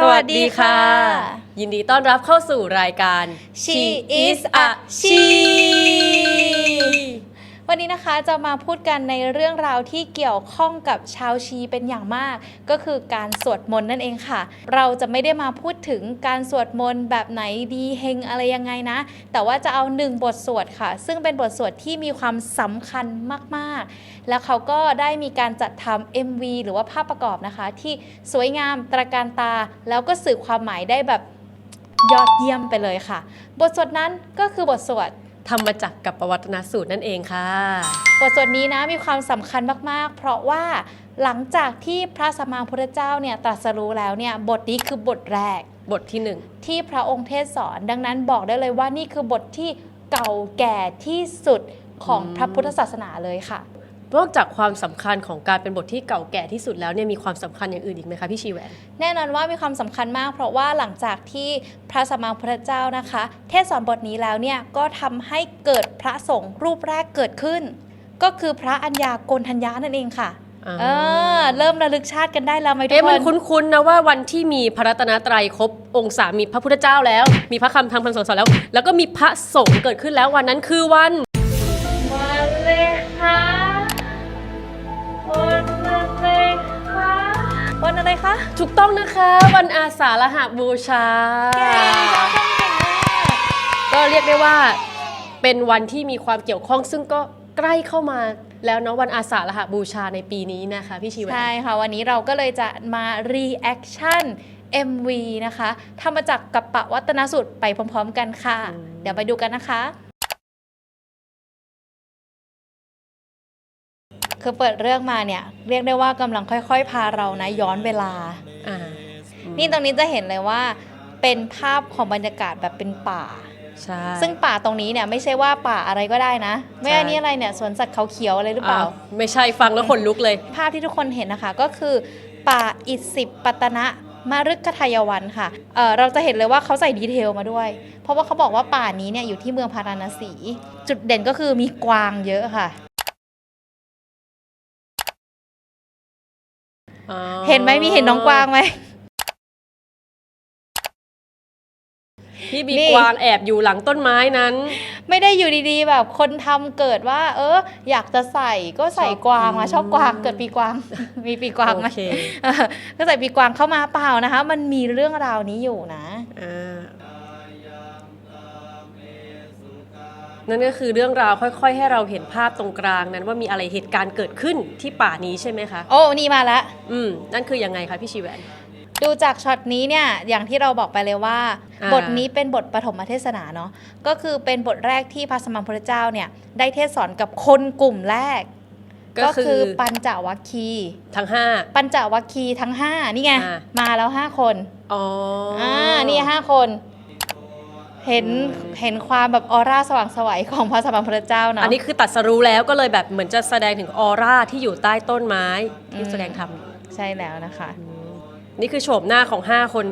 สวัสดีค่ะ ยินดีต้อนรับเข้าสู่รายการ She is a she วันนี้นะคะจะมาพูดกันในเรื่องราวที่เกี่ยวข้องกับชาวชีเป็นอย่างมาก ก็คือการสวดมนต์นั่นเองค่ะ เราจะไม่ได้มาพูดถึงการสวดมนต์แบบไหนดีเฮงอะไรยังไงนะ แต่ว่าจะเอาหนึ่งบทสวดค่ะ ซึ่งเป็นบทสวดที่มีความสำคัญมากๆ แล้วเขาก็ได้มีการจัดทำ MV หรือว่าภาพประกอบนะคะ ที่สวยงามตระการตา แล้วก็สื่อความหมายได้แบบยอดเยี่ยมไปเลยค่ะ บทสวดนั้นก็คือบทสวด ธรรมจักรกับประวัตนสูตรนั่นเองค่ะบทสวดนี้นะมีความสำคัญมากๆ เพราะว่าหลังจากที่พระสัมมาพุทธเจ้าเนี่ยตรัสรู้แล้วเนี่ยบทนี้คือบทแรก บทที่หนึ่งที่พระองค์เทศสอน ดังนั้นบอกได้เลยว่านี่คือบทที่เก่าแก่ที่สุดของพระพุทธศาสนาเลยค่ะ นอกจากความสำคัญของการเป็นบทที่เก่าแก่ที่สุดแล้วเนี่ยมีความสำคัญอย่างอื่นอีกไหมคะพี่ชีแหวนแน่นอนว่ามีความสำคัญมาก เพราะว่าหลังจากที่พระสัมมาพุทธเจ้านะคะ เทศสอนบทนี้แล้วเนี่ยก็ทำให้เกิดพระสงฆ์รูปแรกเกิดขึ้น ก็คือพระอัญญาโกณทัญญานั่นเองค่ะอ่าเออเริ่มระลึกชาติกันได้แล้วไหมทุกเอ๊ะคมันนคุ้นๆนะว่าวันที่มีพระรัตนตรัยครบองค์สามมีพระพุทธเจ้าแล้ว มีพระคำทางพันสอนสอนแล้ว แล้วก็มีพระสงฆ์เกิดขึ้นแล้ววันนั้นคือวันวัน วันอะไรคะถูกต้องนะคะ วันอาสาฬหบูชาเก่งจ้าเก่งมากก็เรียกได้ว่าเป็นวันที่มีความเกี่ยวข้องซึ่งก็ใกล้เข้ามาแล้วเนาะวันอาสาฬหบูชาในปีนี้นะคะพี่ชีแหวนใช่ค่ะ วันนี้เราก็เลยจะมา reaction MV นะคะทำมาจากกับปะวัตนสูตรไปพร้อม ๆ กันค่ะอืมเดี๋ยวไปดูกันนะคะ คือเปิดเรื่องมาเนี่ยเรียกได้ว่ากำลังค่อย ๆ พาเรานะย้อนเวลาอ่านี่ตรงนี้จะเห็นเลยว่า เป็นภาพของบรรยากาศแบบเป็นป่าใช่ซึ่งป่าตรงนี้เนี่ยไม่ใช่ว่าป่าอะไรก็ได้นะ ไม่ใช่อันนี้อะไรเนี่ยสวนสัตว์เขาเขียวอะไรหรือเปล่าอ้าวไม่ใช่ฟังแล้วขนลุกเลย ภาพที่ทุกคนเห็นนะคะก็คือป่าอิสิปปัตนะมารึกขทายวันค่ะเอ่อเราจะเห็นเลยว่าเขาใส่ดีเทลมาด้วย เพราะว่าเขาบอกว่าป่านี้เนี่ยอยู่ที่เมืองพาราณสี จุดเด่นก็คือมีกวางเยอะค่ะ อ๋อเห็นไหมมีเห็นน้องกวางไหมที่มีนี่ กวางแอบอยู่หลังต้นไม้นั้น ไม่ได้อยู่ดีๆ แบบคนทำเกิดว่า เออ อยากจะใส่ก็ใส่กวางมาอืม ชอบกวางเกิดปีกวาง มีปีกวางไหมโอเคเออก็ใส่ปีกวางเข้ามาเปล่านะคะ มันมีเรื่องราวนี้อยู่นะ อ่า นั่นก็คือเรื่องราวค่อย ๆ ให้เราเห็นภาพตรงกลางนั้นว่ามีอะไรเหตุการณ์เกิดขึ้นที่ป่านี้ใช่ไหมคะ โอ้ นี่มาแล้วอืม นั่นคือยังไงคะพี่ชีแหวน ดูจากช็อตนี้เนี่ยอย่างที่เราบอกไปเลยว่า อ่า บทนี้เป็นบทปฐมเทศนาเนาะก็คือเป็นบทแรกที่พระสมมาพุทธเจ้าเนี่ยได้เทศสอนกับคนกลุ่มแรก ก็คือปัญจวัคคีย์ทั้งห้า ปัญจวัคคีย์ทั้ง 5 นี่ไง อ่ามาแล้ว 5 คนอ๋อออ่านี่ห้าคน เห็นเห็นความแบบออร่าสว่างไสวัยของพระสมมาพุทธเจ้าเนาะอันนี้คือตัดสรู้แล้วก็เลยแบบเหมือนจะแสดงถึงออร่าที่อยู่ใต้ต้นไม้ที่อืมแสดงธรรมใช่แล้วนะคะ นี่คือโฉมหน้าของ 5 คน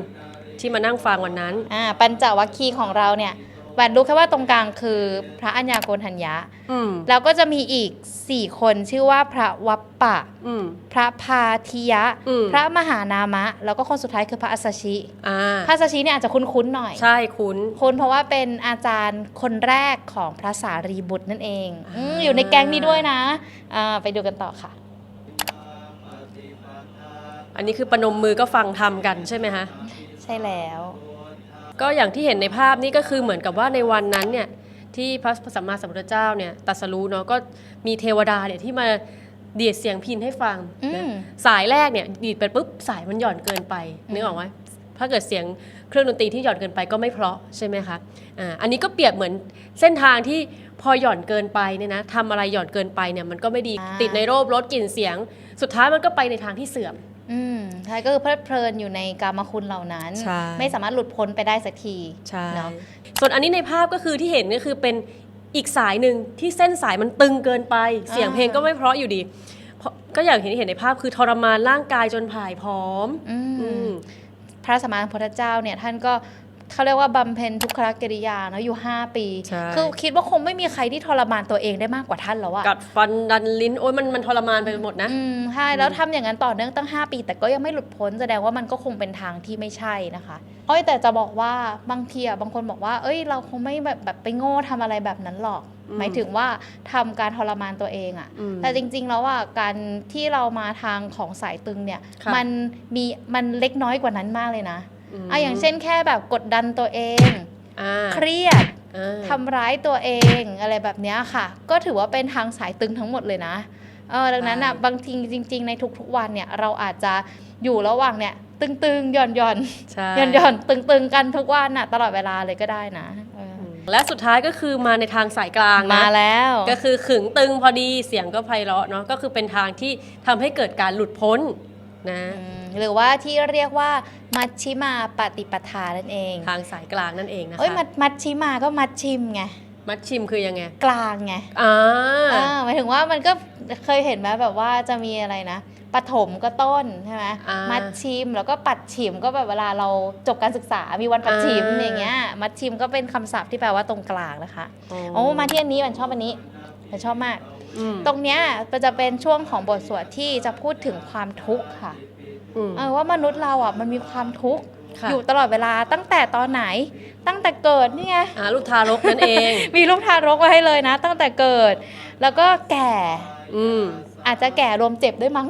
ที่มานั่งฟังวันนั้น อ่าปัญจวัคคีย์ของเราเนี่ย แหวนรู้แค่ว่าตรงกลางคือพระอัญญาโกณทัญญะอืมแล้วก็จะมีอีก4คนชื่อว่าพระวัปปะ อืม พระพาธิยะ อืม พระมหานามะ แล้วก็คนสุดท้ายคือพระอัสสชิ อ่าพระอัสสชิเนี่ยอาจจะคุ้นๆหน่อย ใช่คุ้นคุ้นเพราะว่าเป็นอาจารย์คนแรกของพระสารีบุตรนั่นเองอืมอ่าอยู่ในแก๊งนี้ด้วยนะอ่าไปดูกันต่อค่ะ อันนี้คือประนมมือก็ฟังทำกันใช่ไหมคะใช่แล้ว ก็อย่างที่เห็นในภาพนี่ก็คือเหมือนกับว่าในวันนั้นเนี่ยที่พระสัมมาสัมพุทธเจ้าเนี่ยตรัสรู้เนาะก็มีเทวดาเนี่ยที่มาดีดเสียงพินให้ฟังอืนะมสายแรกเนี่ยดีดไปปุ๊บสายมันหย่อนเกินไปนึกออกไหมถ้าเกิดเสียงเครื่องดนตรีที่หย่อนเกินไปก็ไม่เพราะใช่ไหมคะอ่าอันนี้ก็เปรียบเหมือนเส้นทางที่พอหย่อนเกินไปเนี่ยนะทำอะไรหย่อนเกินไปเนี่ยมันก็ไม่ดีอ่าติดในโรคลดกลิ่นเสียง สุดท้ายมันก็ไปในทางที่เสื่อม อืมใช่ก็คือเพลิดเพลินอยู่ในกามคุณเหล่านั้น ใช่ ไม่สามารถหลุดพ้นไปได้สักทีเนาะส่วนอันนี้ในภาพก็คือที่เห็นก็คือเป็นอีกสายหนึ่งที่เส้นสายมันตึงเกินไป เสียงเพลงก็ไม่เพราะอยู่ดีเพราะก็อย่างที่เห็นในภาพคือทรมานร่างกายจนผายพร้อมอืม อืม พระสมมาพุทธเจ้าเนี่ยท่านก็ เขาเรียกว่าบำเพ็ญทุกขกิริยาเนอะอยู่ 5 ปี ใช่ คือคิดว่าคงไม่มีใครที่ทรมานตัวเองได้มากกว่าท่านแล้วอะกัดฟันดันลิ้น โอ้ยมันมันทรมานไปหมดนะ อืมใช่แล้วทำอย่างนั้นต่อเนื่องตั้ง 5 ปี แต่ก็ยังไม่หลุดพ้นแสดงว่ามันก็คงเป็นทางที่ไม่ใช่นะคะเอ้ยแต่จะบอกว่าบางทีอะบางคนบอกว่า เอ้ย เราคงไม่แบบแบบไปโง่ทำอะไรแบบนั้นหรอก อืม หมายถึงว่าทำการทรมานตัวเองอะ อืม แต่จริงๆ แล้วอะการที่เรามาทางของสายตึงเนี่ย ค่ะ มันมีมันเล็กน้อยกว่านั้นมากเลยนะม อะอย่างเช่นแค่แบบกดดันตัวเองอ่าเครียดอ่าทำร้ายตัวเองอะไรแบบเนี้ยค่ะ ก็ถือว่าเป็นทางสายตึงทั้งหมดเลยนะเออดังนั้นอะบางทีจริง ๆ ในทุกๆวันเนี่ยเราอาจจะอยู่ระหว่างเนี่ยตึงๆหย่อนหย่อนใช่หย่อนหย่อนๆตึงๆกันทุกวันน่ะตลอดเวลาเลยก็ได้นะเอออืมและสุดท้ายก็คือมาในทางสายกลางนะมาแล้ว ก็คือขึงตึงพอดีเสียงก็ไพเราะเนาะก็คือเป็นทางที่ทำให้เกิดการหลุดพ้นนะม หรือว่าที่เรียกว่ามัชชิมาปฏิปทานั่นเองทางสายกลางนั่นเองนะคะเอ้ยมัดมัดชิมาก็มัดชิมไงมัดชิมคือยังไง กลางไงอ่าอ่าหมายถึงว่ามันก็เคยเห็นไหมแบบว่าจะมีอะไรนะปฐมก็ต้นใช่ไหมอ่ามัดชิมแล้วก็ปัดฉิมก็แบบเวลาเราจบการศึกษามีวันปัดฉิมอ่าอย่างเงี้ยมัดชิมก็เป็นคำศัพท์ที่แปลว่าตรงกลางนะคะโอ้มาที่อันนี้มันชอบอันนี้มันชอบมากอืมตรงเนี้ยมันจะเป็นช่วงของบทสวดที่จะพูดถึงความทุกข์ค่ะอืม เออว่ามนุษย์เราอะมันมีความทุกข์ค่ะอยู่ตลอดเวลาตั้งแต่ตอนไหน ตั้งแต่เกิดนี่ไงอ่าลูกทารกนั่นเอง มีลูกทารกไว้ให้เลยนะ ตั้งแต่เกิด แล้วก็แก่ อืมอาจจะแก่รวมเจ็บด้วยมั้ง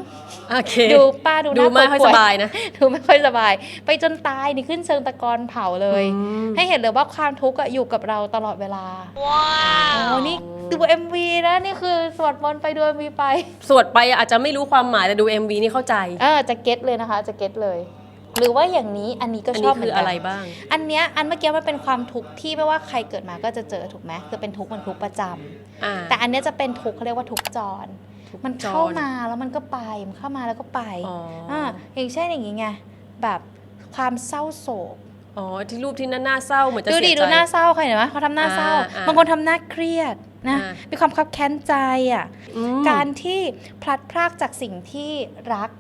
โอเคดูป้าดูหดูน้าไม่ค่อยป่สวบายนะดูไม่ค่อยสบาย ไปจนตายนี่ขึ้นเชิงตะกอนเผาเลยอืมให้เห็นเลยว่าความทุกข์อะอยู่กับเราตลอดเวลาว้าวนี่ดู MV นะนี่คือสวดมนต์ไปดู MV ไป สวดไปอาจจะไม่รู้ความหมายแต่ดู MV นี่เข้าใจเออจะเก็ตเลยนะคะ จะเก็ตเลยหรือว่าอย่างนี้อันนี้ก็อันชนี้อบเหมืคืออนกัอะไรนบ้าง อันเนี้ยอันเมื่อกี้มันเป็นความทุกข์ที่ไม่ว่าใครเกิดมาก็จะเจอถูกไหมคือเป็นทุกข์มันทุกข์ประจำอ่าแต่อันเนี้ยจะเป็นทุกข์เขาเรียกว่าทุกข์จร ทุกข์มันจรเข้ามาแล้วมันก็ไปมันเข้ามาแล้วก็ไปอ๋อออ่าอย่างเช่นอย่างงี้ไงแบบความเศร้าโศกอ๋อที่รูปที่หน้าหน้าเศร้าเหมือนจะดูเสีดิยใจดูหน้าเศร้าใครเห็นไหมเขาทำหน้าเศร้าอ่าอ่าบางคนทำหน้าเครียดนะอ่ามีความคับแค้นใจอะอืมการที่พลัดพรากจากสิ่งที่รัก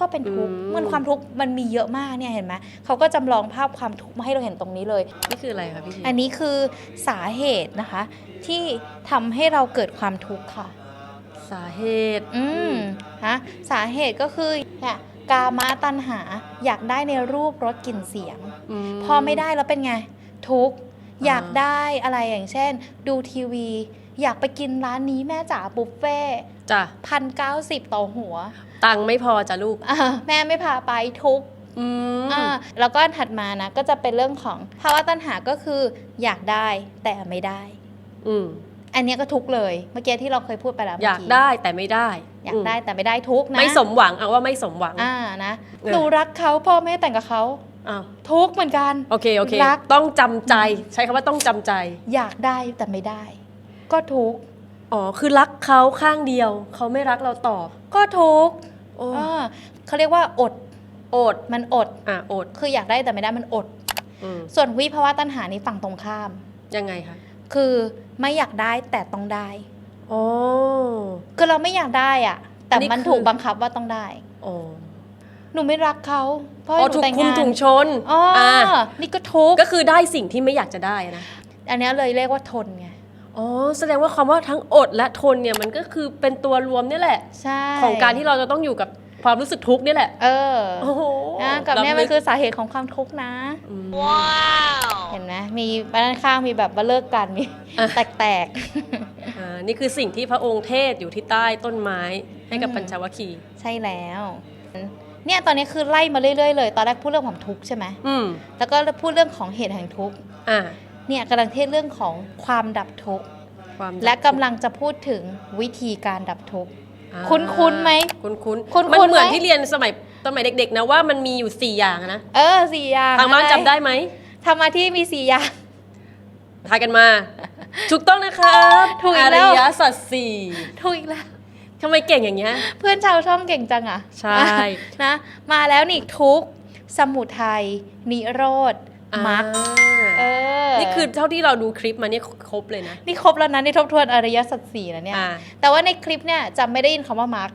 ก็เป็นทุกข์อืมมันความทุกข์มันมีเยอะมากเนี่ยเห็นไหมเขาก็จำลองภาพความทุกข์มาให้เราเห็นตรงนี้เลย นี่คืออะไรคะพี่ทีอันนี้คือสาเหตุนะคะ ที่ทำให้เราเกิดความทุกข์ค่ะ สาเหตุ อืมฮะสาเหตุก็คือเนี่ยกามะตัณหาอยากได้ในรูปรสกลิ่นเสียง ม พอไม่ได้แล้วเป็นไง ทุกข์อ่า อยากได้อะไรอย่างเช่น ดูทีวี อยากไปกินร้านนี้แม่จ๋าบุฟเฟ่จ้ะพันเก้าสิบต่อหัวตังค์ไม่พอจ้ะลูกอ่าแม่ไม่พาไปทุกข์อืมอ่าแล้วก็ถัดมานะ ก็จะเป็นเรื่องของภาวะตัณหาก็คือ อยากได้แต่ไม่ได้ อืม อันเนี้ยก็ทุกข์เลย เมื่อกี้ที่เราเคยพูดไปแล้วอยากเมื่ได้แต่ไม่ได้อยากได้แต่ไม่ได้ทุกข์อืมนะไม่สมหวังเอาว่าไม่สมหวัง อ่านะเออ หนูรักเขาพ่อแม่แต่งกับเขาอ้าวทุกข์เหมือนกัน โอเคโอเครัก ต้องจำใจใช้คำว่าต้องจำใจ อยากได้แต่ไม่ได้ ก็ทุกข์อ๋อคือรักเขาข้างเดียว เขาไม่รักเราตอบก็ทุกข์โอ้อ่าเขาเรียกว่าอดอดมันอด อะอดคืออยากได้แต่ไม่ได้มันอด อืมส่วนวิภาวะตัณหานี้ฝั่งตรงข้าม ยังไงคะ คือไม่อยากได้แต่ต้องได้อ๋อคือเราไม่อยากได้อะแต่อันนี้มันคือถูกบังคับว่าต้องได้อ๋อหนูไม่รักเขาเพราะอ๋อหนูถูกแต่งคุมงานถุงชนอ๋อออ่านี่ก็ทุกข์ก็คือได้สิ่งที่ไม่อยากจะได้นะอันเนี้ยเลยเรียกว่าทนไงอ๋อแสดงว่าคำว่าทั้งอดและทนเนี่ยมันก็คือเป็นตัวรวมเนี่ยแหละใช่ของการที่เราจะต้องอยู่กับ ความรู้สึกทุกข์เนี่ยแหละ เออโอ้โหนะกับเนี่ยล้ำมันลึกคือสาเหตุของความทุกข์นะมเห็นไหมมีด้านข้างมีแบบว่าเลิกกันมีอะแตกอ่านี่คือสิ่งที่พระองค์เทศน์อยู่ที่ใต้ต้นไม้ให้กับอืมปัญจวัคคีย์ๆใช่แล้วเนี่ยตอนนี้คือไล่มาเรื่อยๆเลย ตอนแรกพูดเรื่องของทุกข์ใช่ไหมอืมแล้วก็พูดเรื่องของเหตุแห่งทุกข์อ่าเนี่ยกำลังเทศเรื่องของความดับทุกข์ความและกำลังจะพูดถึงวิธีการดับทุกข์อ่า คุ้นๆไหม คุ้นคุ้นๆคุ้นๆมันเหมือนไหม ที่เรียนสมัยสมัยเด็กๆนะว่ามันมีอยู่สี่อย่างอะนะ เออสี่อย่างทางบ้านอะไรจำได้ไหมธรรมาที่มีสี่อย่าง ทายกันมา ถูกต้องนะครับถูกอีอกแล้ริวยสัจสี่ถูกอีกแล้ว ทำไมเก่งอย่างเงี้ย เพื่อนชาวช่องเก่งจังอะใช่ นะ มาแล้วนี่ทุกข์สมุทัยนิโรธ มรรคอ่าเออนี่คือเท่าที่เราดูคลิปมาเนี่ยครบเลยนะ นี่ครบแล้วนะนี่ทบทวนอริยสัจสี่แล้วเนี่ยอ่าแต่ว่าในคลิปเนี่ยจะไม่ได้ยินคำว่ามรรค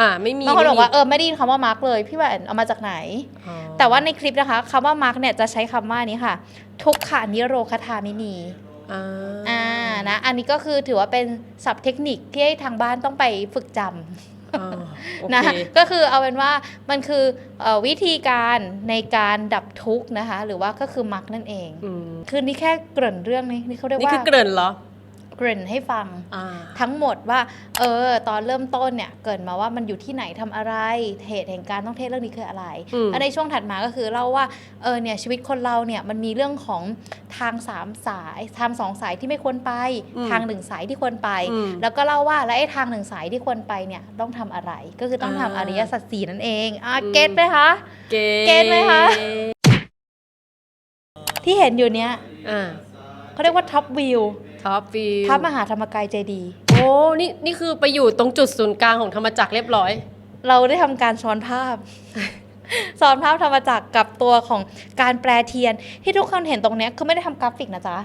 อ่าไม่มีบางคนบอกว่าไม่มีเออไม่ได้ยินคำว่ามาร์กเลยพี่แหวนเอามาจากไหนอ๋อแต่ว่าในคลิปนะคะคำว่ามาร์กเนี่ยจะใช้คำว่านี้ค่ะ ทุกขานิโรคทามินีอ่าอ่านะอันนี้ก็คือถือว่าเป็นศัพท์เทคนิคที่ให้ทางบ้านต้องไปฝึกจำอ่าโอ นะเคก็คือเอาเป็นว่ามันคือเออวิธีการในการดับทุกข์นะคะ หรือว่าก็คือมักนั่นเองอืมคือนี่แค่เกริ่นเรื่องนี้นี่เขาเรียกนี่ว่าคือเกริ่นเหรอ เกริ่นให้ฟังอ่าทั้งหมดว่า เออ ตอนเริ่มต้นเนี่ย เกริดมาว่ามันอยู่ที่ไหนทำอะไรเหตุแห่งการต้องเทศเรื่องนี้คืออะไรอืมแล้วในช่วงถัดมาก็คือเล่าว่าเออเนี่ยชีวิตคนเราเนี่ยมันมีเรื่องของทางสามสายทางสองสายที่ไม่ควรไป ทางหนึ่งสายที่ควรไปอืมแล้วก็เล่าว่าแล้วไอ้ทางหนึ่งสายที่ควรไปเนี่ยต้องทำอะไร ก็คือต้องทำอ่าอริยสัจสี่นั่นเองอะอืมเก็ตไหมคะเกเกณฑ์ไหมคะที่เห็นอยู่เนี้ยอ่าเขาเรียกว่าท็อปวิว ท็อปวิวพระมหาธรรมกายเจดีย์โอ้นี่นี่คือไปอยู่ตรงจุดศูนย์กลางของธรรมจักรเรียบร้อย เราได้ทำการซ้อนภาพ ซ้อนภาพธรรมจักรกับตัวของการแปลเทียนที่ทุกคนเห็นตรงเนี้ยคือไม่ได้ทำกราฟิกนะจ๊ะ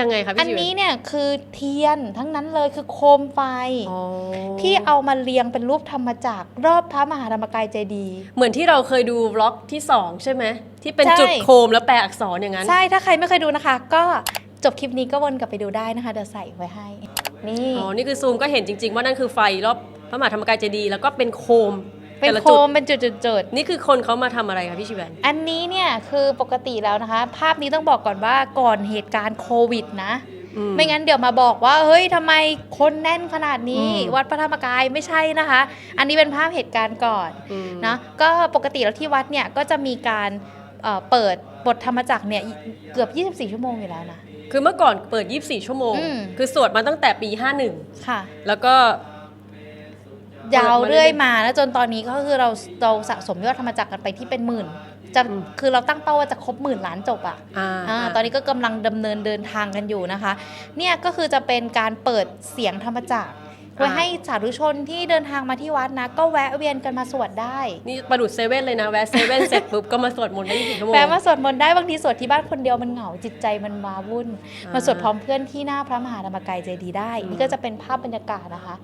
ยังไงคะพี่อันจิ๋วนี้เนี่ยคือเทียนทั้งนั้นเลยคือโคมไฟ อ๋อที่เอามาเรียงเป็นรูปธรรมจักรรอบพระมหาธรรมกายเจดีย์ เหมือนที่เราเคยดูวล็อกที่2ใช่ไหมที่เป็นใช่ จุดโคมแล้วแปลอักษรอย่างนั้น ใช่ถ้าใครไม่เคยดูนะคะ ก็ จบคลิปนี้ก็วนกลับไปดูได้นะคะเดี๋ยวใส่ไว้ให้ นี่ อ๋อ นี่คือซูมก็เห็นจริง ๆ ว่านั่นคือไฟรอบพระมหาธรรมกายเจดีย์แล้วก็เป็นโคมเป็นแต่ละโคจุดมเป็นจุดๆๆ นี่คือคนเขามาทำอะไรคะพี่ชิแวน อันนี้เนี่ยคือปกติแล้วนะคะ ภาพนี้ต้องบอกก่อนว่าก่อนเหตุการณ์โควิดนะ อืไม่งั้นเดี๋ยวมาบอกว่า เฮ้ยทำไมคนแน่นขนาดนี้ อืม วัดพระธรรมกายไม่ใช่นะคะ อันนี้เป็นภาพเหตุการณ์ก่อนอืมนะก็ปกติแล้วที่วัดเนี่ยก็จะมีการเอ่อเปิดบทธรรมจักรเนี่ยเกือบ 24 ชั่วโมงอยู่แล้วนะ คือเมื่อก่อนเปิด 24 ชั่วโมง อืม คือสวดมาตั้งแต่ปี ค่ะ 51 แล้วก็ ยาวเปิดมาเรื่เรื่ออยยมาแล้วจนตอนนี้ก็คือเราเราสะสมยอดธรรมจักรกันไปที่เป็นหมื่นจะอืม คือเราตั้งเป้าว่าจะครบหมื่นล้านจบอะอ่าอ่าตอนนี้ก็กำลังดำเนินเดินทางกันอยู่นะคะ เนี่ยก็คือจะเป็นการเปิดเสียงธรรมจักร ไว้ให้สาธุชนที่เดินทางมาที่วัดนะ ก็แวะเวียนกันมาสวดได้ นี่ประดุดเซเว่นเลยนะ แวะเซเว่นเสร็จปุ๊บก็มาสวดมนต์ได้24ชั่วโมงแวะมาสวดมนต์ได้บางทีสวดที่บ้านคนเดียวมันเหงาจิตใจมันว้าวุ่นอ่ามมาสวดพร้อมเพื่อนที่หน้าพระมหาธรรมกายเจดีย์ได้อืมนี่ก็จะเป็นภาพบรรยากาศนะคะ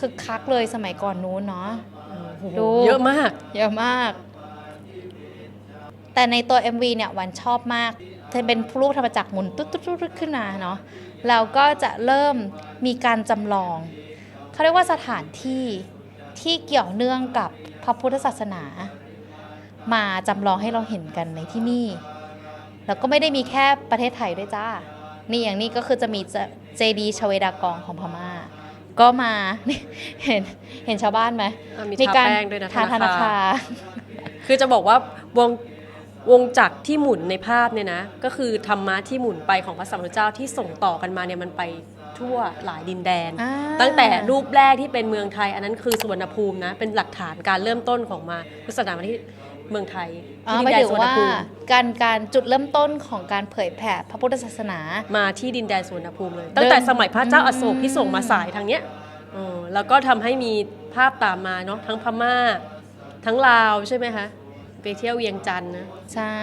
คึกคักเลยสมัยก่อนนู้นเนาะโอ้โหดูเยอะมาก เยอะมาก แต่ในตัว MV เนี่ยหวันชอบมากจะเป็นรูปธรรมจักรหมุนตุ๊ดตุ๊ดตุ๊ดขึ้นมาเนาะแล้วก็จะเริ่มมีการจำลอง เขาเรียกว่าสถานที่ที่เกี่ยวเนื่องกับพระพุทธศาสนา มาจำลองให้เราเห็นกันในที่นี่ แล้วก็ไม่ได้มีแค่ประเทศไทยด้วยจ้า นี่อย่างนี้ก็คือจะมีเจดีชเวดากองของพม่า ก็มานี่เห็นเห็นชาวบ้านไหมอะมีทาแป้งด้วยนะทาธนาคารคือจะบอกว่าวงวงจักรที่หมุนในภาพเนี่ยนะ ก็คือธรรมะที่หมุนไปของพระสัมมาสัมพุทธเจ้าที่ส่งต่อกันมาเนี่ยมันไป ทั่วหลายดินแดน อ่า ตั้งแต่รูปแรกที่เป็นเมืองไทย อันนั้นคือสุวรรณภูมินะ เป็นหลักฐานการเริ่มต้นของมาพุทธศาสนามาที่เมืองไทยอ๋อที่หดิมานยแดนถึงสุวรรณว่าภูมิการการจุดเริ่มต้นของการเผยแผ่พระพุทธศาสนา มาที่ดินแดนสุวรรณภูมิเลย ตั้งแต่สมัยพระเจ้าอโศกที่ส่งมาสายทางเนี้ยเออแล้วก็ทำให้มีภาพตามมาเนาะทั้งพม่า ทั้งลาวใช่ไหมคะไปเที่ยวเวียงจันทร์นะ ใช่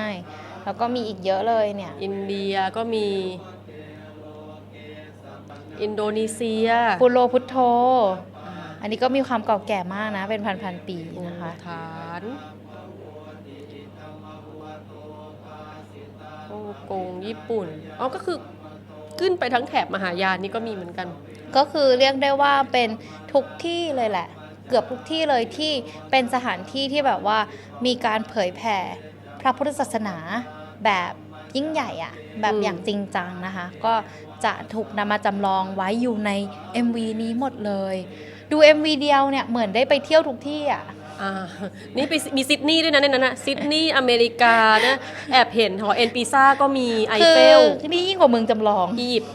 แล้วก็มีอีกเยอะเลยเนี่ย อินเดียก็มี อินโดนีเซียปุโรพุทโธอ่าอันนี้ก็มีความเก่าแก่มากนะ เป็นพันพันๆปีนะคะ ฐานฮ่องกงญี่ปุ่น อ๋อ ก็คือขึ้นไปทั้งแถบมหายานนี่ก็มีเหมือนกัน ก็คือเรียกได้ว่าเป็นทุกที่เลยแหละ เกือบทุกที่เลยที่เป็นสถานที่ที่แบบว่ามีการเผยแผ่พระพุทธศาสนาแบบยิ่งใหญ่อะแบบอืมอย่างจริงจังนะคะ ก็ จะถูกนำมาจำลองไว้อยู่ใน MV นี้หมดเลย ดู MV เดียวเนี่ยเหมือนได้ไปเที่ยวทุกที่อะอ่านี่ไปมีซิดนีย์ด้วยนะในนั้นนะซิดนีย์อเมริกานะแอบเห็นหอเอ็นปีซ่าก็มีไอคืเฟลนี่ยิ่งกว่าเมืองจำลองอียิปต์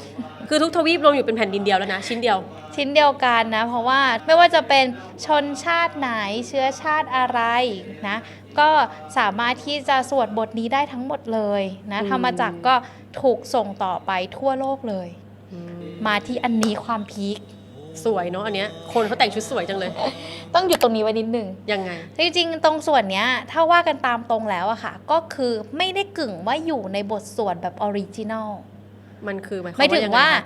คือทุกทวีปรวมอยู่เป็นแผ่นดินเดียวแล้วนะ ชิ้นเดียว ชิ้นเดียวกันนะ เพราะว่าไม่ว่าจะเป็นชนชาติไหนเชื้อชาติอะไรนะ ก็สามารถที่จะสวดบทนี้ได้ทั้งหมดเลยนะอืมธรรมจักรก็ ถูกส่งต่อไปทั่วโลกเลย มาที่อันนี้ความพีคสวยเนาะอันเนี้ยคนเขาแต่งชุดสวยจังเลย ต้องหยุดตรงนี้ไว้นิดนึงยังไง จริงๆ ตรงส่วนเนี้ยถ้าว่ากันตามตรงแล้วอะค่ะ ก็คือไม่ได้กึ่งว่าอยู่ในบทสวดแบบออริจินอลมันคือหมายความไม่ถึงยังไงว่าคะ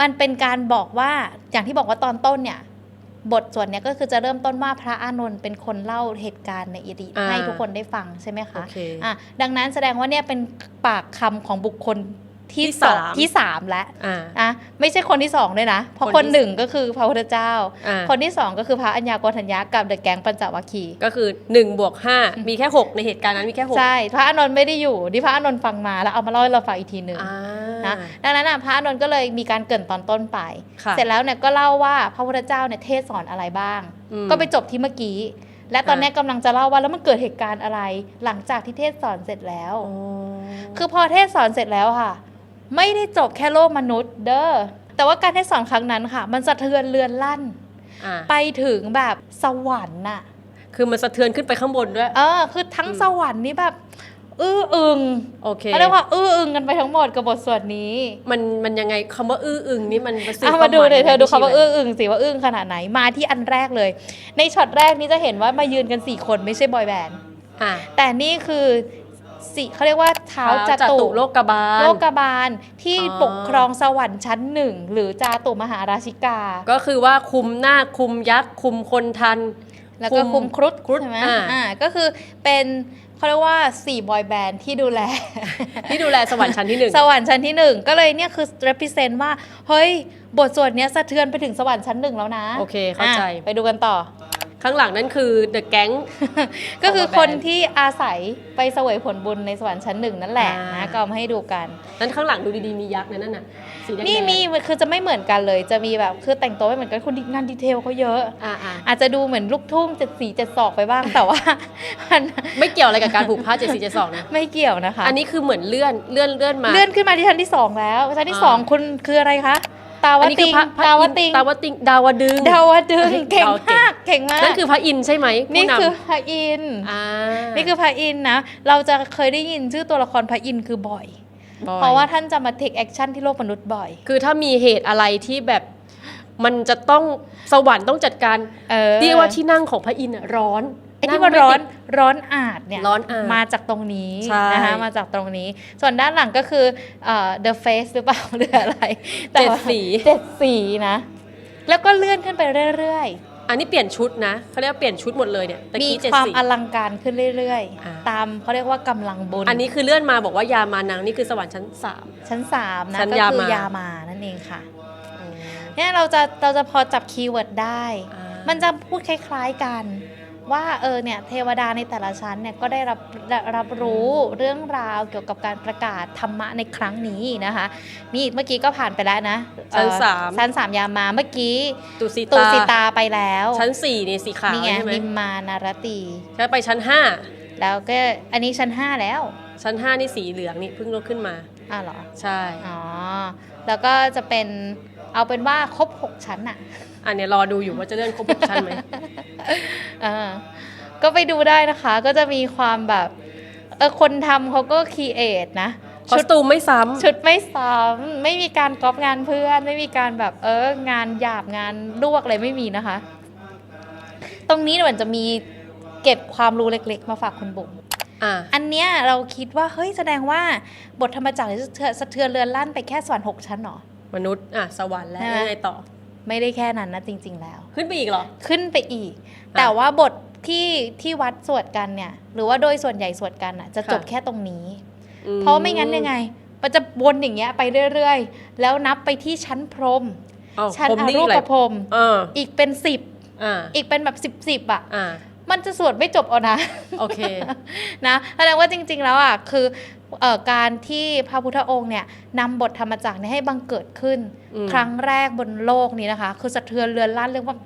มันเป็นการบอกว่าอย่างที่บอกว่าตอนต้นเนี่ย บทส่วนเนี้ยก็คือจะเริ่มต้นว่าพระอานนท์เป็นคนเล่าเหตุการณ์ในอดีตอ่าให้ทุกคนได้ฟังใช่ไหมโอคะเคอะดังนั้นแสดงว่าเนี่ยเป็นปากคำของบุคคล ที่ที่สองสามที่สามแล้วอ่าอะไม่ใช่คนที่สองด้วยนะ เพราะคนคนที่หนึ่งก็คือพระพุทธเจ้า อ่า คนที่สองก็คือพระอัญญาโกณทัญญากับเดอะแก๊งปัญจวัคคีย์ก็คือ1บวก5มีแค่ 6 ในเหตุการณ์นั้นมีแค่6ใช่พระอานนท์ไม่ได้อยู่ที่พระอานนท์ฟังมาแล้วเอามาเล่าให้เราฟังอีกทีหนึ่ง อ่า นะดังนั้นอะพระอานนท์ก็เลยมีการเกรินตอนต้นไป ค่ะเสร็จแล้วเนี่ยก็เล่าว่าพระพุทธเจ้าเนี่ยเทศสอนอะไรบ้าง อืมก็ไปจบที่เมื่อกี้ และตอนเนี้ยกำลังจะเล่าว่าแล้วมันเกิดเหตุการณ์อะไร หลังจากที่เทศสอนเสร็จแล้วอ๋อคือพอเทศสอนเสร็จแล้วค่ะ ไม่ได้จบแค่โลกมนุษย์เด้อแต่ว่าการเทศสอนครั้งนั้นค่ะ มันสะเทือนเรือนลั่น อ่าไปถึงแบบสวรรค์น่ะ คือมันสะเทือนขึ้นไปข้างบนด้วย เออ คือทั้งสวรรค์นี่แบบอื้ออึงโอเค เขาเรียกว่าอื้ออึงกันไปทั้งหมดกับบทสวดนี้มันมันยังไงคำว่าอื้ออึงนี่มันสื่เอาควมาดูหเลยเธอดูคำว่าพี่ชีอื้ออึงสิว่าอึ้งขนาดไหนมาที่อันแรกเลย ในช็อตแรกนี้จะเห็นว่ามายืนกันสี่คนไม่ใช่บอยแบนด์ อ่าแต่นี่คือ สี่เขาเรียกว่าเท้าจจตุตุโลกบาลโลกบาลที่อ๋อปกครองสวรรค์ชั้นหนึ่งหรือจาตุมหาราชิกา ก็คือว่าคุมหน้าคคุมยักษ์คุมคนทัน แล้วก็คุมครุฑครุฑใช่ไหมอ่าอ่าก็คือเป็นเขาเรียกว่าสี่บอยแบนด์ที่ดูแล ที่ดูแลสวรรค์ชั้นที่หนึ่งสวรรค์ชั้นที่หนึ่งก็เลยเนี่ยคือ represent ว่า เฮ้ย บทสวดเนี้ยสะเทือนไปถึงสวรรค์ชั้นหนึ่งแล้วนะ โอเค เข้าใจอะไปดูกันต่อ ข้างหลังนั่นคือเดอะแก๊ง ก็คือของคนบอยแบนด์ที่อาศัยไปเสวยผลบุญในสวรรค์ชั้นหนึ่งนั่นแหละอ่าน นะก็เอามาให้ดูกัน นั้นข้างหลังดูดีๆมียักษ์นะนั่นน่ะสีแดงๆนี่มีคือจะไม่เหมือนกันเลย จะมีแบบคือแต่งตัวไม่เหมือนกันคุณงานดีเทลเขาเยอะ อ่าอ่าอาจจะดูเหมือนลูกทุ่งเจ็ดสีเจ็ดศอกไปบ้างแต่ว่ามันไม่เกี่ยวอะไรกับการผูกผ้าเจ็ดสี่เจ็ดสองนะ ไม่เกี่ยวนะคะอันนี้คือเหมือนเลื่อนเลื่อนเลื่อนมา เลื่อนขึ้นมาที่ชั้นที่สองแล้วชั้นที่อ่าสองคุณคืออะไรคะ ตาอัวนนี้คืติองพระพระตาวอินทร์ติง ตาวติงดาวดึง ดาวดึงเก่งดาวเก่ง มากเก่งมากนั่นคือพระอินทร์ใช่ไหมผู้นี่นำคือพระอินทร์อ่านี่คือพระอินทร์นะ เราจะเคยได้ยินชื่อตัวละครพระอินทร์คือบ่อย บอยเพราะว่าท่านจะมาเทคแอคชั่นที่โลกมนุษย์บ่อย คือถ้ามีเหตุอะไรที่แบบมันจะต้องสวรรค์ต้องจัดการเออเรียกว่าที่นั่งของพระอินทร์อะร้อน ไอ้ที่งมันไร้อนติดร้อนอาดเนี่ยร้อนอาดมาจากตรงนี้ใช่นะคะมาจากตรงนี้ ส่วนด้านหลังก็คือเอ่อ the face หรือเปล่าหรืออะไรแต่เจ็ดว่าสีเจ็ดสีนะ แล้วก็เลื่อนขึ้นไปเรื่อยอันนี้เปลี่ยนชุดนะเขาเรียกว่าเปลี่ยนชุดหมดเลยเนี่ยตะๆมีกี้เจ็ดความสีอลังการขึ้นเรื่อยอ่าๆตามเขาเรียกว่ากำลังบุญอันนี้คือเลื่อนมาบอกว่ายามานังนี่คือสวรรค์ชั้นสามชั้นสามนะชั้นก็ยาคือมายามานั่นเองค่ะเนี่ยเราจะเราจะพอจับคีย์เวิร์ดได้อ่ามัมันจะพูดคล้าย ๆกัน ว่าเออเนี่ยเทวดาในแต่ละชั้นเนี่ยก็ได้รับได้รับรู้เรื่องราวเกี่ยวกับการประกาศธรรมะในครั้งนี้นะคะ นี่เมื่อกี้ก็ผ่านไปแล้วนะชั้นเอ่อสามชั้นสามยามาเมื่อกี้ตุสีตูตาสิตาไปแล้ว ชั้นสี่นี่สีขาวนี่ไงใช่ไหมนิมมานารตีแล้วไปชั้นห้าแล้วก็อันนี้ชั้นห้าแล้ว ชั้นห้านี่สีเหลืองนี่เพิ่งลดขึ้นมาอะเหรอใช่อ๋อแล้วก็จะเป็นเอาเป็นว่าครบหกชั้นอะ อันเนี้ยรอดูอยู่ว่าจะเลื่อนครบหกชั้นไหมเออก็ไปดูได้นะคะ ก็จะมีความแบบเออคนทำเขาก็คีเอทนะ คอสตูมไม่ซ้ำชุดไม่ซ้ำไม่มีการก๊อปงานเพื่อน ไม่มีการแบบเอองานหยาบงานลวกอะไรไม่มีนะคะ ตรงนี้เหมือนจะมีเก็บความรู้เล็กๆ มาฝากคุณบุ๋มอ่าอันเนี้ยเราคิดว่าเฮ้ยแสดงว่าบทธรรมจักรเนี่ยสะเทือนสะเทือนเรือนลั่นไปแค่สวรรค์หกชั้นเหรอมนุษย์อะสวรรค์แล้วใช่ไหมยังไงต่อ ไม่ได้แค่นั้นนะจริง ๆ แล้ว ขึ้นไปอีกเหรอ ขึ้นไปอีกอะแต่ว่าบทที่ที่วัดสวดกันเนี่ย หรือว่าโดยส่วนใหญ่สวดกันอะ จะจบค่ะ แค่ตรงนี้อืเพราะไม่งั้นยังไไง มันจะวนอย่างเงี้ยไปเรื่อยๆ แล้วนับไปที่ชั้นพรหมอ้าวชั้นผมอนี่รูอะไรปพรหมเอออีกเป็นสิบอ่าอีกเป็นแบบสิบสิบอะ อ่ามันจะสวดไม่จบเอานะ โอเค นะแสดงว่าจริงๆแล้วอะคือเอ่อ การที่พระพุทธองค์เนี่ยนำบทธรรมจักรเนี่ยให้บังเกิดขึ้น อืม ครั้งแรกบนโลกนี้นะคะ คือสะเทือนเรือนลั่นเรียกว่า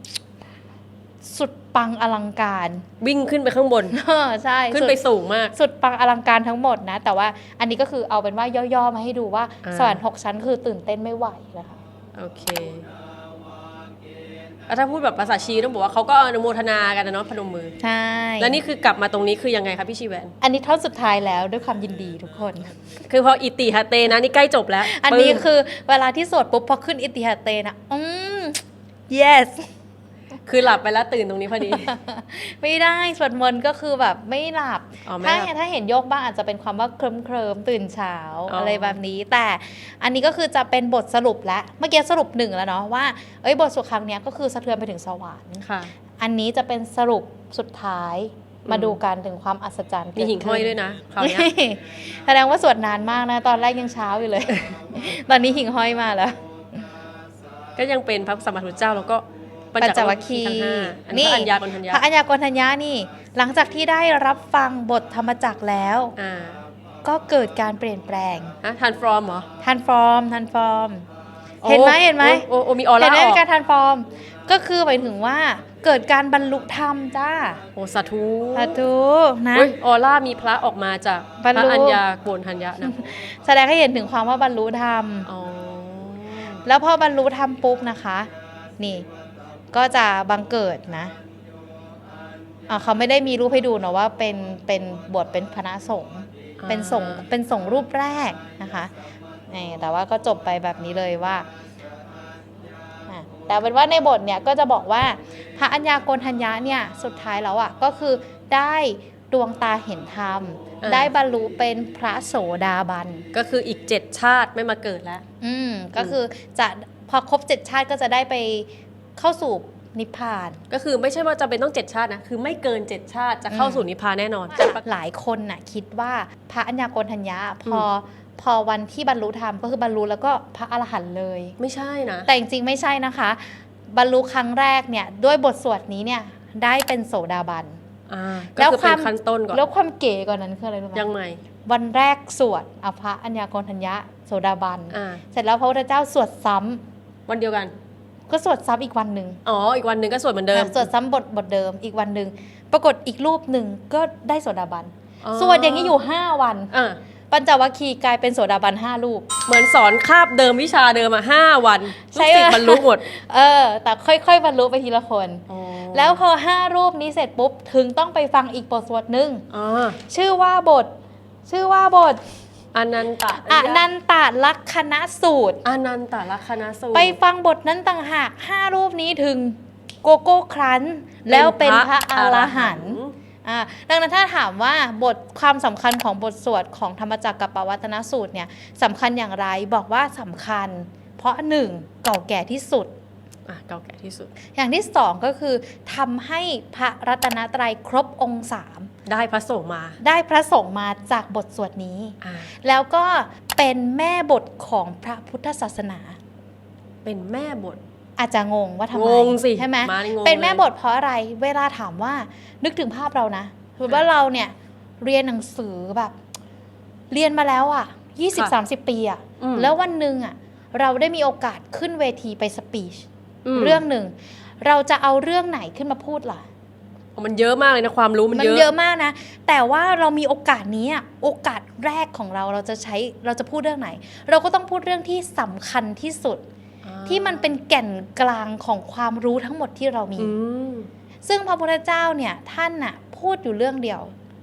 สุดปังอลังการ วิ่งขึ้นไปข้างบน เออใช่ขึ้นสุดไปสูงมาก สุดปังอลังการทั้งหมดนะ แต่ว่าอันนี้ก็คือเอาเป็นว่าย่อๆมาให้ดูว่าอ่า สวรรค์หกชั้นคือตื่นเต้นไม่ไหวนะคะ โอเค แล้วถ้าพูดแบบภาษาชีต้องบอกว่าเขาก็อนุโมทนากันนะเนาะพนมมือ ใช่ แล้วนี่คือกลับมาตรงนี้คือยังไงคะพี่ชีแวนอันนี้ท่อนสุดท้ายแล้วด้วยความยินดีทุกคน คือพออิติฮะเตนะนี่ใกล้จบแล้ว อันนี้ปึ้งคือเวลาที่สวดปุ๊บพอขึ้นอิติหะเตนะอืม yes คือหลับไปแล้วตื่นตรงนี้พอดี ไม่ได้สวดมนต์ก็คือแบบไม่หลับอ๋อไม่ถ้าหลับ ถ้าเห็นโยกบ้างอาจจะเป็นความว่าเคลิมเคลิมๆตื่นเช้าอ๋ออ อะไรแบบนี้ แต่อันนี้ก็คือจะเป็นบทสรุปแล้วเมื่อกี้สรุปหนึ่งแล้วเนาะว่าเอ้ยบทสวดครั้งเนี้ยก็คือสะเทือนไปถึงสวรรค์ ค่ะ อันนี้จะเป็นสรุปสุดท้ายอืม มาดูกันถึงความอัศจรรย์มีหิ่งห้อยด้วยนะนะคราวเนี้ย แสดงว่าสวดนานมากนะ ตอนแรกยังเช้าอยู่เลย ตอนนี้หิ่งห้อยมาแล้ว ก็ยังเป็นพระสัมมาสัมพุทธเจ้าแล้วก็ ปัญจวัคคีย์ทั้งห้าอันนี่นี้พระอัญญาปณทัญญาพระอัญญากรทัญญานี่ หลังจากที่ได้รับฟังบทธรรมจักรแล้ว อ่าก็เกิดการเปลี่ยนแปลงฮะทันฟอร์มเหรอทันฟอร์มทันฟอร์ม เห็นไหมเห็นไหมโอ้โอ้โอ้มีออเห็ร่านไหมออมีกการทันฟอร์ม ก็คือหมายถึงว่าเกิดการบรรลุธรรมจ้าโอ้สาธุสาธุนะอุ๊ยออร่ามีพระออกมาจากบรรพลุระอัญญาโกนทัญญานะแสดงให้เห็นถึงความว่าบรรลุธรรมอ๋อแล้วพอบรรลุธรรมปุ๊บนะคะ นี่ ก็จะบังเกิดนะอ่าเขาไม่ได้มีรูปให้ดูเนอะว่าเป็นเป็นบทเป็นคณะสงฆ์เป็นสงฆ์เป็นสงฆ์รูปแรกนะคะนี่แต่ว่าก็จบไปแบบนี้เลยว่าอะแต่เป็นว่าในบทเนี่ยก็จะบอกว่าพระอัญญาโกณทัญญะเนี่ยสุดท้ายแล้วอะก็คือได้ดวงตาเห็นธรรม ได้บรรลุเป็นพระโสดาบัน ก็คืออีกเจ็ดชาติไม่มาเกิดแล้ว อืมก็คือจะพอครบเจ็ดชาติก็จะได้ไป เข้าสู่นิพพาน ก็คือไม่ใช่ว่าจะเป็นต้องเจ็ดชาตินะ คือไม่เกินเจ็ดชาติจะเข้าอืมสู่นิพพานแน่นอนหลายคนน่ะคิดว่าพระอัญญาโกณทัญญะพออพอวันที่บรรลุธรรมก็คือบรรลุแล้วก็พระอรหันต์เลย ไม่ใช่นะ แต่จริงๆไม่ใช่นะคะ บรรลุครั้งแรกเนี่ยด้วยบทสวดนี้เนี่ยได้เป็นโสดาบันอ่าแล้ก็วคือเป็นความขั้นต้นก่อนแล้วความเก๋กว่านั้นคืออะไรรู้ไหมยังไงวันแรกสวดอภะอัญญาโกณทัญญะโสดาบันอ่าเสร็จแล้วพระพุทธเจ้าสวดซ้ำวันเดียวกัน ก็สวดซ้ำอีกวันหนึ่งอ๋ออีกวันหนึ่งก็สวดเหมือนเดิมสวดซ้ำบทบทเดิมอีกวันหนึ่งปรากฏอีกรูปหนึ่งก็ได้โสดาบันอ๋อสวดอย่างนี้อยู่ 5 วันอ่าปัญจวัคคีย์กลายเป็นโสดาบัน5รูป เหมือนสอนคาบเดิมวิชาเดิมมาห้าวันลูใช่กศิษย์ไหมบรรลุหมด เออ แต่ค่อยๆบรรลุไปทีละคนอ๋อแล้วพอ5รูปนี้เสร็จปุ๊บ ถึงต้องไปฟังอีกบทสวดหนึ่งอ๋อชื่อว่าบท ชื่อว่าบท อนันตะอนันตลักษณสูตร อนันตะลักษณะสูตร ไปฟังบทนั้นต่างหาก5รูปนี้ถึงโกโก้ครันแล้วเป็นพระอรหันต์อ่าดังนั้นถ้าถามว่าบทความสำคัญของบทสวดของธรรมจักรกับปวัตนสูตรเนี่ยสำคัญอย่างไรบอกว่าสำคัญ เพราะหนึ่งเก่าแก่ที่สุดอะเก่าแก่ที่สุด อย่างที่สองก็คือทำให้พระรัตนตรัยครบองค์สาม ได้พระสงฆ์มา ได้พระสงฆ์มาจากบทสวดนี้อ่าแล้วก็เป็นแม่บทของพระพุทธศาสนา เป็นแม่บทอาจจะงงว่าทำไมงงสิใช่ไหมมานี่งงเป็นแม่เลยบทเพราะอะไร เวลาถามว่านึกถึงภาพเรานะสมมติว่าเราเนี่ยเรียนหนังสือแบบ เรียนมาแล้วอะ20-30ปีอะอืมแล้ววันหนึ่งอะ เราได้มีโอกาสขึ้นเวทีไปสปีชมเรื่องหนึ่ง เราจะเอาเรื่องไหนขึ้นมาพูดล่ะ มันเยอะมากเลยนะความรู้มันมันเยอะเยอะมากนะ แต่ว่าเรามีโอกาสนี้อะโอกาสแรกของเราเราจะใช้เราจะพูดเรื่องไหน เราก็ต้องพูดเรื่องที่สำคัญที่สุดอ่าที่มันเป็นแก่นกลางของความรู้ทั้งหมดที่เรามีอืมซึ่งพระพุทธเจ้าเนี่ยท่านน่ะพูดอยู่เรื่องเดียว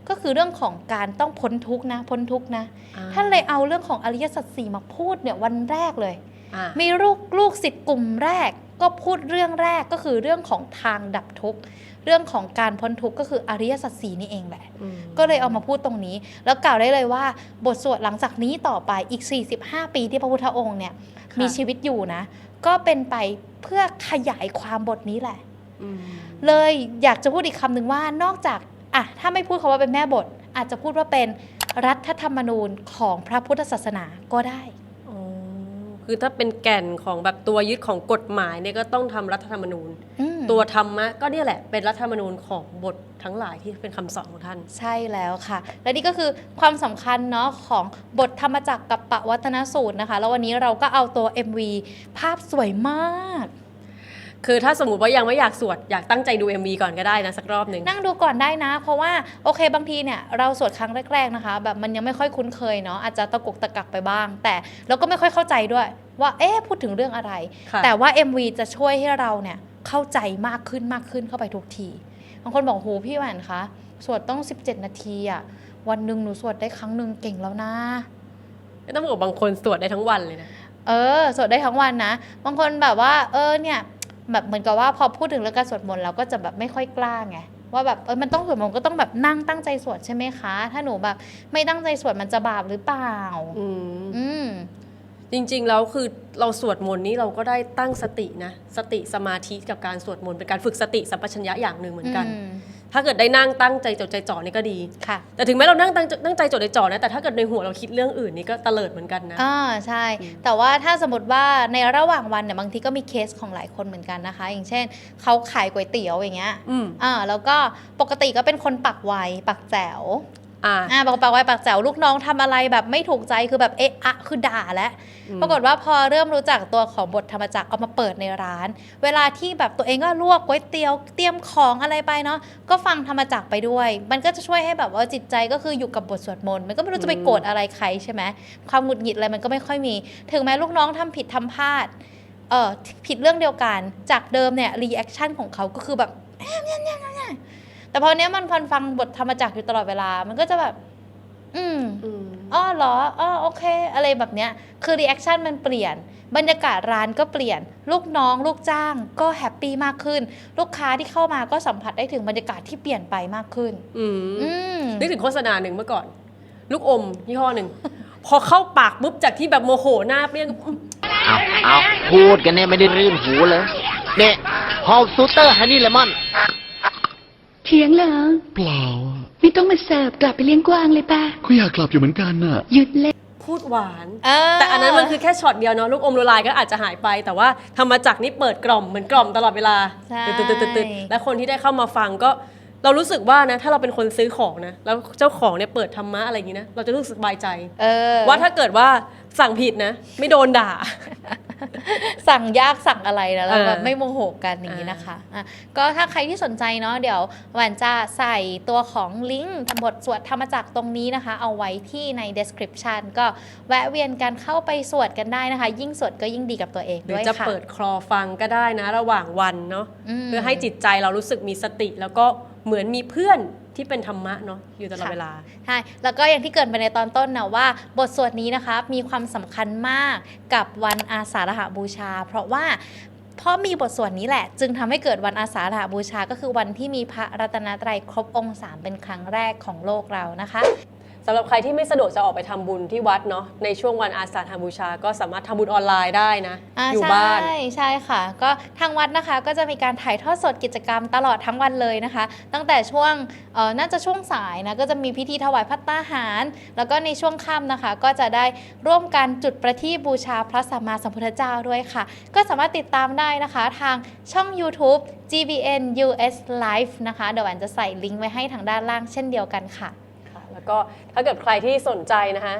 ก็คือเรื่องของการต้องพ้นทุกข์นะพ้นทุกข์นะอ่ท่านเลยเอาเรื่องของอริยสัจสี่มาพูดเนี่ยวันแรกเลยอ่ามีลูกลูกศิษย์กลุ่มแรกก็พูดเรื่องแรกก็คือเรื่องของทางดับทุกข์ เรื่องของการพ้นทุกข์ก็คืออริยสัจสี่นี่เองแหละอืมก็เลยเอามาพูดตรงนี้ แล้วกล่าวได้เลยว่าบทสวดหลังจากนี้ต่อไปอีก 45 ปีที่พระพุทธองค์เนี่ยค่ะมีชีวิตอยู่นะ ก็เป็นไปเพื่อขยายความบทนี้แหละอืมเลยอยากจะพูดอีกคำหนึ่งว่านอกจากอะถ้าไม่พูดคำว่าเป็นแม่บท อาจจะพูดว่าเป็นรัฐธรรมนูญของพระพุทธศาสนาก็ได้อ๋อ คือถ้าเป็นแก่นของแบบตัวยึดของกฎหมายเนี่ยก็ต้องทำรัฐธรรมนูญอืมตัวธรรมะก็เนี่ยแหละเป็นรัฐธรรมนูญของบททั้งหลายที่เป็นคำสอนของท่าน ใช่แล้วค่ะ และนี่ก็คือความสำคัญเนาะของบทธรรมจักรกับปวัตนสูตรนะคะ แล้ววันนี้เราก็เอาตัว MV ภาพสวยมาก คือถ้าสมมติว่ายังไม่อยากสวดอยากตั้งใจดู MV ก่อนก็ได้นะสักรอบหนึ่งนั่งดูก่อนได้นะ เพราะว่าโอเคบางทีเนี่ยเราสวดครั้งแรกๆนะคะ แบบมันยังไม่ค่อยคุ้นเคยเนาะอาจจะตะกุกตะกักไปบ้าง แต่เราก็ไม่ค่อยเข้าใจด้วย ว่าเอ๊ะพูดถึงเรื่องอะไรค่ะแต่ว่า MV จะช่วยให้เราเนี่ยเข้าใจมากขึ้นมากขึ้นเข้าไปทุกทีบางคนบอกโหพี่แหวนคะสวดต้อง 17 นาทีอะวันหนึ่งหนูสวดได้ครั้งหนึ่งเก่งแล้วนะต้องบอกบางคนสวดได้ทั้งวันเลยนะเออสวดได้ทั้งวันนะ บางคนแบบว่า เออเนี่ย แบบเหมือนกับว่าพอพูดถึงเรื่องการสวดมนต์เราก็จะแบบไม่ค่อยกล้าไงว่าแบบเออมันต้องสวดมนต์ก็ต้องแบบนั่งตั้งใจสวดใช่ไหมคะ ถ้าหนูแบบไม่ตั้งใจสวดมันจะบาปหรือเปล่า อืมอืมจริงๆแล้วคือเราสวดมนต์นี่เราก็ได้ตั้งสตินะ สติสมาธิกับการสวดมนต์เป็นการฝึกสติสัมปชัญญะอย่างหนึ่งเหมือนกันอืม ถ้าเกิดได้นั่งตั้งใจจดใจจ่อนี่ก็ดี ค่ะ แต่ถึงแม้เรานั่งตั้งตั้งใจจดใจจ่อนะ แต่ถ้าเกิดในหัวเราคิดเรื่องอื่นนี่ก็ตะเลิดเหมือนกันนะ อ่าใช่ แต่ว่าถ้าสมมติว่าในระหว่างวันเนี่ยบางทีก็มีเคสของหลายคนเหมือนกันนะคะ อย่างเช่นเขาขายก๋วยเตี๋ยวอย่างเงี้ย อืม อ่าแล้วก็ปกติก็เป็นคนปักไวปักแจ๋ว อ่าอ่าปกปักไวปักแจ๋วลูกน้องทำอะไรแบบไม่ถูกใจคือแบบเอะอะคือด่าแล้วอืมปรากฏว่าพอเริ่มรู้จักตัวของบทธรรมจักรเอามาเปิดในร้าน เวลาที่แบบตัวเองก็ลวกก๋วยเตี๋ยวเตรียมของอะไรไปเนาะก็ฟังธรรมจักรไปด้วย มันก็จะช่วยให้แบบว่าจิตใจก็คืออยู่กับบทสวดมนต์มันก็ไม่รู้จะไปโกรธอะไรใครใช่ไหมความหงุดหงิดอะไรมันก็ไม่ค่อยมี ถึงแม้ลูกน้องทำผิดทำพลาดเออผิดเรื่องเดียวกัน จากเดิมเนี่ยรีแอคชั่นของเขาก็คือแบบ แต่พอเนี้ยมันฟันฟังบทธรรมจักรอยู่ตลอดเวลา มันก็จะแบบอืมอืมอ๋อเหรออ๋อโอเค อะไรแบบเนี้ย คือรีแอคชั่นมันเปลี่ยน บรรยากาศร้านก็เปลี่ยน ลูกน้อง ลูกจ้าง ก็แฮปปี้มากขึ้น ลูกค้าที่เข้ามาก็สัมผัสได้ถึงบรรยากาศที่เปลี่ยนไปมากขึ้น อืมอืมนึกถึงโฆษณาหนึ่งเมื่อก่อน ลูกอมยี่ห้อหนึ่ง พอเข้าปากปุ๊บจากที่แบบโมโหหน้าเปรี้ยงอืมเอาเอาพูดกันเนี่ยไม่ได้รื่นหูเลยเนี่ยฮอลซูเตอร์ฮันนี่เลมอน เถียงเหรอ เปล่า ไม่ต้องมาเสิร์ฟกลับไปเลี้ยงกวางเลยป่ะ ก็อยากกลับอยู่เหมือนกันน่ะ หยุดเล่นพูดหวานเออแต่อันนั้นมันคือแค่ช็อตเดียวเนาะลูกอมละลายก็อาจจะหายไป แต่ว่าธรรมจักรนี่เปิดกล่อมเหมือนกล่อมตลอดเวลาใช่ ตึ๊ดตึ๊ดตึ๊ดตึ๊ดและคนที่ได้เข้ามาฟังก็ เรารู้สึกว่านะถ้าเราเป็นคนซื้อของนะแล้วเจ้าของเนี่ยเปิดธรรมะอะไรอย่างนี้นะเราจะรู้สึกสบายใจ เออว่าถ้าเกิดว่าสั่งผิดนะ ไม่โดนด่า สั่งยากสั่งอะไรนะแล้วเออแบบไม่โมโหกันอย่างนี้นะคะอะก็ถ้าใครที่สนใจเนาะเดี๋ยวแหวนจะใส่ตัวของลิงก์บทสวดธรรมจักรตรงนี้นะคะ เอาไว้ที่ใน description ก็แวะเวียนกันเข้าไปสวดกันได้นะคะ ยิ่งสวดก็ยิ่งดีกับตัวเองหรือด้วยจะค่ะเปิดคลอฟังก็ได้นะ ระหว่างวันเนาะมเพื่อให้จิตใจเรารู้สึกมีสติแล้วก็เหมือนมีเพื่อน ที่เป็นธรรมะเนาะอยู่ตลอดค่ะเวลา ใช่ แล้วก็อย่างที่เกรินไปในตอนต้นนะว่า บทสวดนี้นะคะมีความสำคัญมากกับวันอาสาฬหบูชา เพราะว่าเพราะมีบทสวดนี้แหละ จึงทำให้เกิดวันอาสาฬหบูชา ก็คือวันที่มีพระรัตนตรัยครบองค์สามเป็นครั้งแรกของโลกเรานะคะ สำหรับใครที่ไม่สะดวกจะออกไปทำบุญที่วัดเนาะในช่วงวันอาสาฬหบูชา ก็สามารถทำบุญออนไลน์ได้นะอ่าอยู่บ้าน ใช่ใช่ค่ะ ก็ทางวัดนะคะก็จะมีการถ่ายทอดสดกิจกรรมตลอดทั้งวันเลยนะคะ ตั้งแต่ช่วงเอ่อน่าจะช่วงสายนะก็จะมีพิธีถวายพัตตาหาร แล้วก็ในช่วงค่ำนะคะ ก็จะได้ร่วมกันจุดประทีปบูชาพระสัมมาสัมพุทธเจ้าด้วยค่ะ ก็สามารถติดตามได้นะคะทางช่อง YouTube GBN US Live นะคะเดี๋ยวแอนจะใส่ลิงก์ไว้ให้ทางด้านล่างเช่นเดียวกันค่ะค่ะ แล้วก็ถ้าเกิดใครที่สนใจนะคะ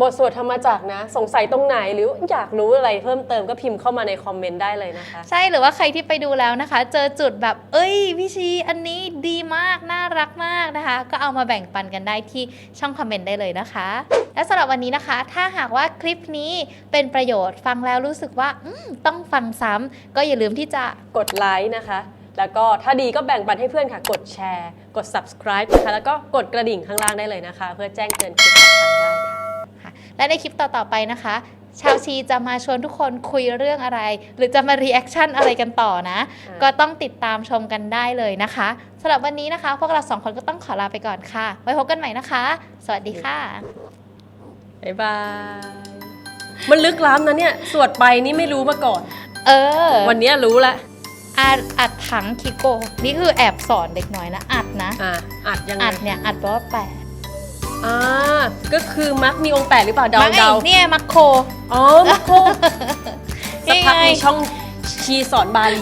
บทสวดธรรมจักรนะ สงสัยตรงไหนหรืออยากรู้อะไรเพิ่มเติมก็พิมพ์เข้ามาในคอมเมนต์ได้เลยนะคะ ใช่หรือว่าใครที่ไปดูแล้วนะคะ เจอจุดแบบ เอ้ยพี่ชีอันนี้ดีมาก น่ารักมากนะคะ ก็เอามาแบ่งปันกันได้ที่ช่องคอมเมนต์ได้เลยนะคะ และสำหรับวันนี้นะคะ ถ้าหากว่าคลิปนี้เป็นประโยชน์ฟังแล้วรู้สึกว่าอืมต้องฟังซ้ำก็อย่าลืมที่จะกดไลค์นะคะ แล้วก็ถ้าดีก็แบ่งปันให้เพื่อนค่ะ กดแชร์ กด subscribe นะคะ แล้วก็กดกระดิ่งข้างล่างได้เลยนะคะ เพื่อแจ้งเตือนคลิปต่อไปได้ค่ะ ค่ะและในคลิปต่อ ๆ ไปนะคะ ชาวชีจะมาชวนทุกคนคุยเรื่องอะไร หรือจะมารีแอคชั่นอะไรกันต่อนะ อ่า ก็ต้องติดตามชมกันได้เลยนะคะสำหรับวันนี้นะคะ พวกเราสองคนก็ต้องขอลาไปก่อนค่ะ ไว้พบกันใหม่นะคะ สวัสดีค่ะ บ๊ายบาย มันลึกล้ำนะเนี่ย สวดไปนี่ไม่รู้มาก่อน เออ วันนี้รู้แล้ว อัดอัดถังคิโก นี่คือแอบสอนเด็กน้อยนะ อัดนะ อะอัดยังไงอัดเนี่ย อัดแปลว่าแปดอ่าก็คือมักมีองค์แปดหรือเปล่าเดามักไอ้เดาเนี่ยมักโค อ๋อมักโคสักพักนี่ไงมีช่องชีสอนบาลี